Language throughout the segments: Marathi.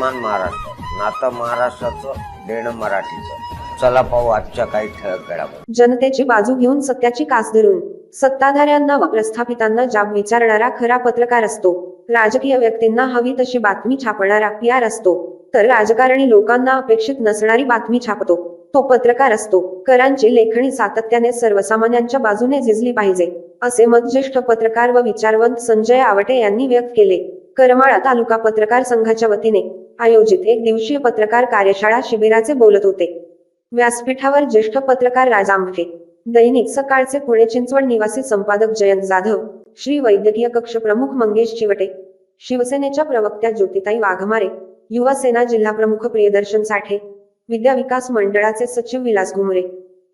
मान महाराष्ट्र नातं महाराष्ट्राचं देणं मराठीचं. चला पाहू आजच्या काही ठळक घडामोडी. जनतेची बाजू घेऊन सत्याची कास धरून सत्ताधाऱ्यांना व प्रस्थापितांना जाब विचारणारा खरा पत्रकार असतो. राजकीय व्यक्तींना हवी तशी बातमी छापणारा पी आर असतो. तर राजकारणी लोकांना अपेक्षित नसणारी बातमी छापतो. तो पत्रकार असतो. करांची लेखणी सातत्याने सर्वसामान्यांच्या बाजूने झिजली पाहिजे असे मत ज्येष्ठ पत्रकार व विचारवंत संजय आवटे यांनी व्यक्त केले. करमाळा तालुका पत्रकार संघाच्या वतीने आयोजित एक दिवसीय पत्रकार कार्यशाळा शिबिराचे बोलत होते. व्यासपीठावर ज्येष्ठ पत्रकार राजा आंबे दैनिक सकाळचे पुणे चिंचवड निवासी संपादक जयंत जाधव श्री वैद्यकीय कक्ष प्रमुख मंगेश चिवटे शिवसेनेच्या प्रवक्त्या ज्योतिताई वाघमारे युवा सेना जिल्हा प्रमुख प्रियदर्शन साठे विद्या विकास मंडळाचे सचिव विलास घुमरे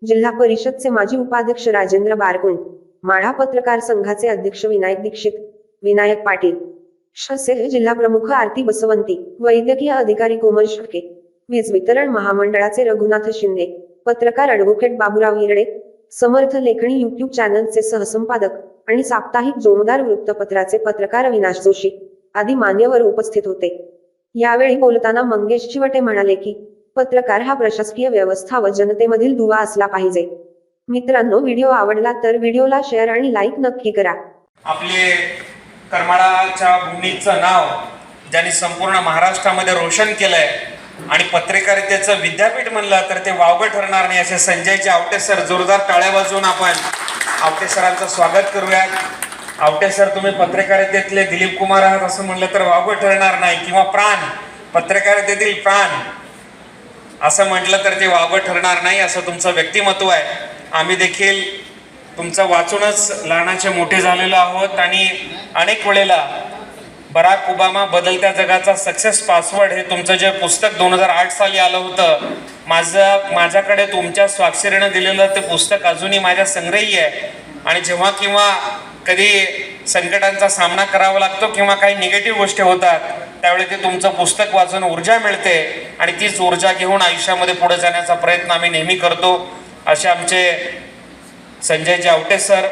जिल्हा परिषदचे माजी उपाध्यक्ष राजेंद्र बारकुंड माढा पत्रकार संघाचे अध्यक्ष विनायक दीक्षित विनायक पाटील शसेल जिल्हा प्रमुख आरती बसवंती वैद्यकीय अधिकारी कोमल शेळके वीज वितरण महामंडळाचे रघुनाथ शिंदे पत्रकार अॅडव्होकेट बाबुराव हिरडे समर्थ लेखणी युट्यूब चॅनलचे सहसंपादक आणि साप्ताहिक जोमदार वृत्तपत्राचे पत्रकार अविनाश जोशी आदी मान्यवर उपस्थित होते. यावेळी बोलताना मंगेश चिवटे म्हणाले की पत्रकार हा प्रशासकीय व्यवस्था व जनतेमधील दुवा असला पाहिजे. मित्रांनो व्हिडिओ आवडला तर व्हिडिओला शेअर आणि लाईक नक्की करा. आपले करमाळाच्या भूमीचं नाव ज्यांनी संपूर्ण महाराष्ट्रामध्ये रोशन केलंय आणि पत्रकारितेचं विद्यापीठ म्हणलं तर ते वावगं ठरणार नाही असे संजयचे आवटे सर जोरदार टाळ्या वाजवून आपण आवटे सरांचं स्वागत करूयात. आवटे सर तुम्ही पत्रकारितेतले दिलीप कुमार आहात असं म्हणलं तर वावगं ठरणार नाही किंवा प्राण पत्रकारितेतील प्राण असं म्हटलं तर ते वावगं ठरणार नाही असं तुमचं व्यक्तिमत्व आहे. आम्ही देखील तुमचं वाचूनच लहानाचे मोठे झालेलो आहोत आणि अनेक वेळेला बराक ओबामा बदलत्या जगाचा सक्सेस पासवर्ड हे तुमचं जे पुस्तक दोन हजार आठ साली आलं होतं माझं माझ्याकडे तुमच्या स्वाक्षरीनं दिलेलं ते पुस्तक अजूनही माझ्या संग्रही आहे. आणि जेव्हा किंवा कधी संकटांचा सामना करावा लागतो किंवा काही निगेटिव्ह गोष्टी होतात त्यावेळी ते तुमचं पुस्तक वाचून ऊर्जा मिळते आणि तीच ऊर्जा घेऊन आयुष्यामध्ये पुढे जाण्याचा प्रयत्न आम्ही नेहमी करतो. असे आमचे संजय जावटे सर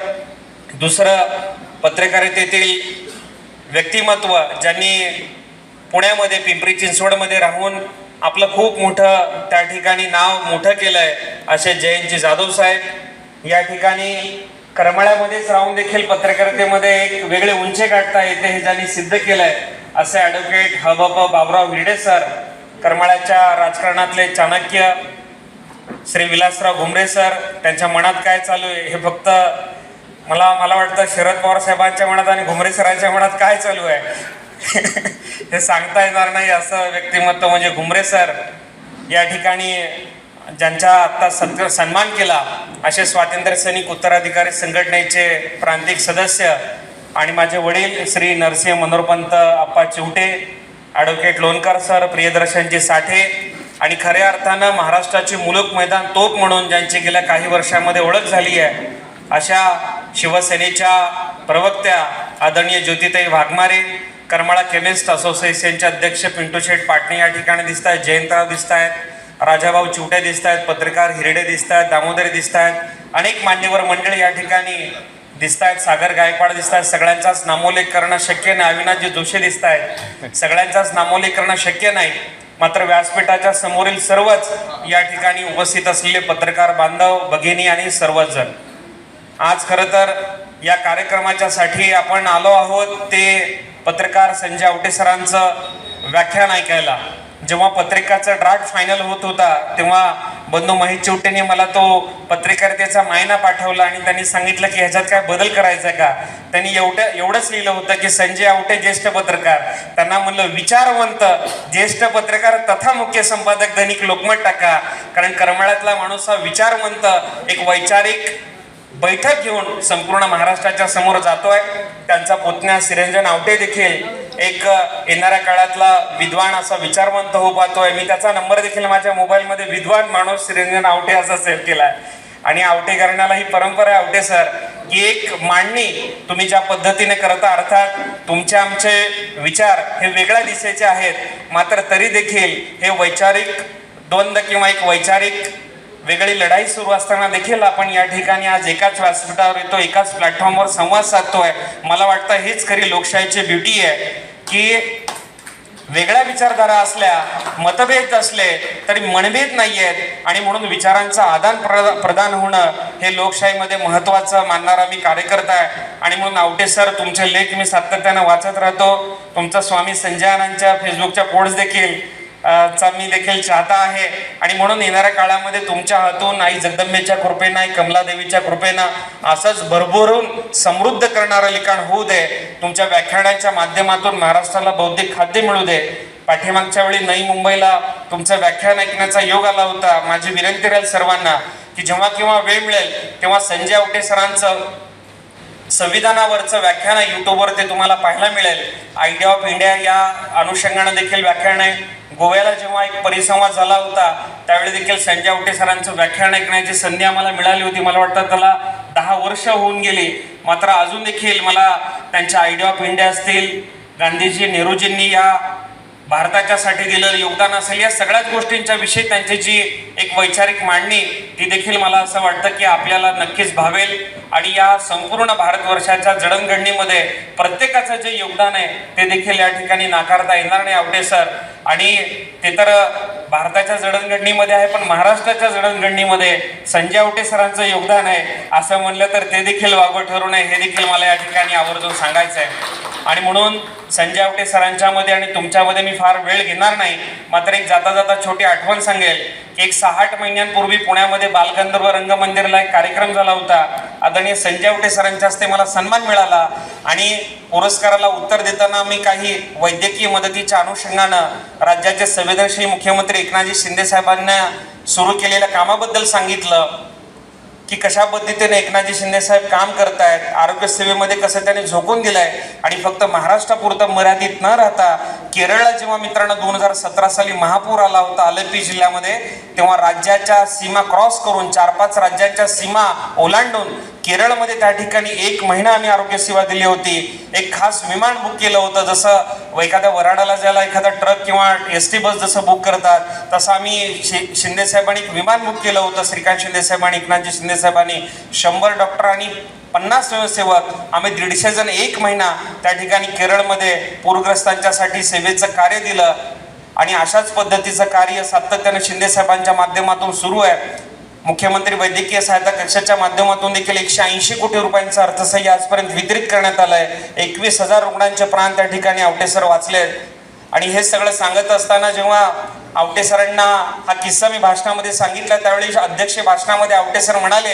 दुसरं पत्रकारितेतील व्यक्तिमत्व ज्यांनी पुण्यामध्ये पिंपरी चिंचवडमध्ये राहून आपलं खूप मोठं त्या ठिकाणी नाव मोठं केलं आहे असे जयंतजी जाधव साहेब. या ठिकाणी करमाळ्यामध्येच राहून देखील पत्रकारितेमध्ये एक वेगळे उंचे गाठता येते हे ज्यांनी सिद्ध केलं आहे असे ॲडव्होकेट हबप बाबराव हिरडे सर करमाळ्याच्या राजकारणातले चाणक्य श्री विलासराव घुमरे सर त्यांच्या मनात काय चालू आहे हे फक्त मला मला वाटतं शरद पवार साहेबांच्या मनात आणि घुमरे सरांच्या मनात काय चालू आहे? हे सांगता येणार नाही असं व्यक्तिमत्व म्हणजे घुमरे सर या ठिकाणी ज्यांचा आत्ता सत्कार सन्मान केला असे स्वातंत्र्य सैनिक उत्तराधिकारी संघटनेचे प्रांतिक सदस्य आणि माझे वडील श्री नरसिंह मनोरपंत आप्पा चिवटे ॲडव्होकेट लोणकर सर प्रियदर्शनजी साठे आणि खऱ्या अर्थानं महाराष्ट्राची मुलक मैदान तोप म्हणून ज्यांची गेल्या काही वर्षामध्ये ओळख झाली आहे अशा शिवसेनेच्या प्रवक्त्या आदरणीय ज्योतिताई वाघमारे करमाळा केमिस्ट असोसिएशनचे अध्यक्ष पिंटू शेठ पाटणे या ठिकाणी दिसत आहेत जयंतराव दिसत आहेत राजाभाऊ चिवटे दिसत आहेत पत्रकार हिरडे दिसत आहेत दामोदरी दिसत आहेत अनेक मान्यवर मंडळी या ठिकाणी दिसत आहेत सागर गायकवाड दिसत आहेत सगळ्यांचाच नामोल्लेख करणं शक्य नाही अविनाशजी जोशी दिसत आहेत सगळ्यांचाच नामोल्लेख करणं शक्य नाही. मात्र व्यासपीठाच्या समोरील सर्वच या ठिकाणी उपस्थित असलेले पत्रकार बांधव भगिनी आणि सर्वच जण आज खरं तर या कार्यक्रमाच्या साठी आपण आलो आहोत ते पत्रकार संजय आवटे सरांचं व्याख्यान ऐकायला. जेव्हा पत्रिकाचा ड्राफ्ट फायनल होत होता तेव्हा बंधू महेश चिवटेने मला तो पत्रकारितेचा मायना पाठवला आणि त्यांनी सांगितलं की ह्याच्यात काय बदल करायचा आहे का? त्यांनी एवढं एवढंच लिहिलं होतं की संजय आवटे ज्येष्ठ पत्रकार. त्यांना म्हणलं विचारवंत ज्येष्ठ पत्रकार तथा मुख्य संपादक दैनिक लोकमत टाका. कारण करमाळ्यातला माणूस हा विचारवंत एक वैचारिक बैठक घेऊन संपूर्ण महाराष्ट्राच्या समोर जातोय. त्यांचा पुतण्या सिरंजन आवटे देखील एक येणाऱ्या काळातला विद्वान असा विचारवंत होऊ पाहतोय. मी त्याचा नंबर देखील माझ्या मोबाईलमध्ये विद्वान माणूस श्रीरंजन आवटे असा सेव्ह केलाय. आणि आवटे करण्याला ही परंपरा आहे आवटे सर की एक मांडणी तुम्ही ज्या पद्धतीने करता अर्थात तुमचे आमचे विचार हे वेगळ्या दिशेचे आहेत मात्र तरी देखील हे वैचारिक द्वंद्व किंवा एक वैचारिक वेगळी लढाई सुरू असताना देखील आपण या ठिकाणी आज एकाच व्यासपीठावर येतो एकाच प्लॅटफॉर्मवर संवाद साधतोय. मला वाटतं हेच खरी लोकशाहीची ब्युटी आहे की वेगळ्या विचारधारा असल्या मतभेद असले तरी मनभेद नाही आहेत आणि म्हणून विचारांचं आदान प्र- प्रदान होणं हे लोकशाहीमध्ये महत्त्वाचं मानणारा मी कार्यकर्ता आहे. आणि म्हणून आवटे सर तुमचे लेख मी सातत्यानं वाचत राहतो. तुमचा स्वामी संजयानांच्या फेसबुकच्या पोस्ट देखील चा मी देखील चाहता आहे. आणि म्हणून येणाऱ्या काळामध्ये तुमच्या हातून आई जगदंबेच्या कृपेनं आई कमलादेवीच्या कृपेनं असंच भरभरून समृद्ध करणारं लिखाण होऊ दे. तुमच्या व्याख्यानाच्या माध्यमातून महाराष्ट्राला बौद्धिक खाद्य मिळू दे. पाठीमागच्या वेळी नई मुंबईला तुमचं व्याख्यान ऐकण्याचा योग आला होता. माझी विनंती राहील सर्वांना की जेव्हा केव्हा वेळ मिळेल तेव्हा संजय आवटे सरांचं संविधानावरचं व्याख्यान आहे. युट्यूबवर ते तुम्हाला पाहायला मिळेल. आयडिया ऑफ इंडिया या अनुषंगानं देखील व्याख्यान आहे. गोव्याला जेव्हा एक परिसंवाद झाला होता त्यावेळी देखील संजय आवटे सरांचं व्याख्यान ऐकण्याची संधी आम्हाला मिळाली होती. मला वाटतं त्याला दहा वर्ष होऊन गेली. मात्र अजून देखील मला त्यांच्या आयडिया ऑफ इंडिया असतील गांधीजी नेहरूजींनी या भारताच्यासाठी दिलेलं योगदान असेल या सगळ्याच गोष्टींच्या विषयी त्यांची जी एक वैचारिक मांडणी ती देखील मला असं वाटतं की आपल्याला नक्कीच भावेल. आणि या संपूर्ण भारतवर्षाच्या जडणघडणीमध्ये प्रत्येकाचं जे योगदान आहे ते देखील या ठिकाणी नाकारता येणार नाही आवडे सर. आणि ते तर भारताच्या जडणघडणीमध्ये आहे पण महाराष्ट्राच्या जडणघडणीमध्ये संजय आवटे सरांचं योगदान आहे असं म्हणलं तर ते देखील वागवं ठरू नये हे देखील मला या ठिकाणी आवर्जून सांगायचं आहे आणि म्हणून संजय आवटे सरांच्यामध्ये आणि तुमच्यामध्ये मी फार वेळ घेणार नाही मात्र एक जाता जाता छोटी आठवण सांगेल. एक सहा आठ महिन्यांपूर्वी पुण्यामध्ये बालगंधर्व रंगमंदिरला एक कार्यक्रम झाला होता. आदरणीय संजय आवटे सरांच्या हस्ते मला सन्मान मिळाला आणि पुरस्काराला उत्तर देताना मी काही वैद्यकीय मदतीच्या अनुषंगानं राज्याचे संवेदनशील मुख्यमंत्री एकनाथजी शिंदे साहेबांना सुरू केलेल्या कामाबद्दल सांगितलं. की कशा पद्धतीने एकनाथजी शिंदे साहेब काम करतायत आरोग्य सेवेमध्ये कसं त्यांनी झोकून दिलंय आणि फक्त महाराष्ट्रापुरतं मर्यादित न राहता केरळला जेव्हा मित्रांनो दोन हजार सतरा साली महापूर आला होता अलपी जिल्ह्यामध्ये तेव्हा राज्याच्या सीमा क्रॉस करून चार पाच राज्यांच्या सीमा ओलांडून केरळमध्ये त्या ठिकाणी एक महिना आम्ही आरोग्य सेवा दिली होती. एक खास विमान बुक केलं होतं. जसं एखाद्या वराडाला जायला एखादा ट्रक किंवा एस टी बस जसं बुक करतात तसं आम्ही शि शिंदे साहेबांनी एक विमान बुक केलं होतं. श्रीकांत शिंदे साहेबांनी एकनाथजी शिंदे साहेबांनी शंभर डॉक्टर आणि पन्नास स्वयंसेवक. आम्ही दीडशे जण एक महिना त्या ठिकाणी केरळमध्ये पूरग्रस्तांच्यासाठी सेवेचं कार्य दिलं. आणि अशाच पद्धतीचं कार्य सातत्यानं शिंदे साहेबांच्या माध्यमातून सुरू आहे. मुख्यमंत्री वैद्यकीय सहायता कक्षाच्या माध्यमातून देखील एकशे ऐंशी कोटी रुपयांचा अर्थसहाय्य आजपर्यंत वितरित करण्यात आलाय. एकवीस हजार रुग्णांचे प्राण त्या ठिकाणी आवटेसर वाचले आणि हे सगळं सांगत असताना जेव्हा आवटे सरांना हा किस्सा मी भाषणामध्ये सांगितला त्यावेळी अध्यक्ष भाषणामध्ये आवटे सर म्हणाले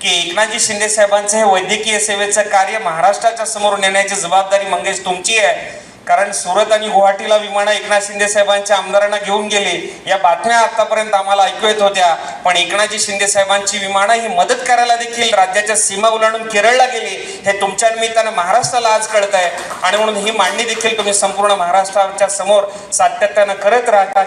की एकनाथजी शिंदे साहेबांचं हे वैद्यकीय सेवेचं कार्य महाराष्ट्राच्या समोर नेण्याची जबाबदारी मंगेश तुमची आहे. कारण सुरत आणि गुवाहाटीला विमानं एकनाथ शिंदे साहेबांच्या आमदारांना घेऊन गेले या बातम्या आतापर्यंत आम्हाला ऐकू येत होत्या. पण एकनाथजी शिंदे साहेबांची विमानं ही मदत करायला देखील राज्याच्या सीमा ओलांडून केरळला गेली हे तुमच्या निमित्तानं महाराष्ट्राला आज कळत आहे आणि म्हणून ही मांडणी देखील तुम्ही संपूर्ण महाराष्ट्राच्या समोर सातत्यानं करत राहता.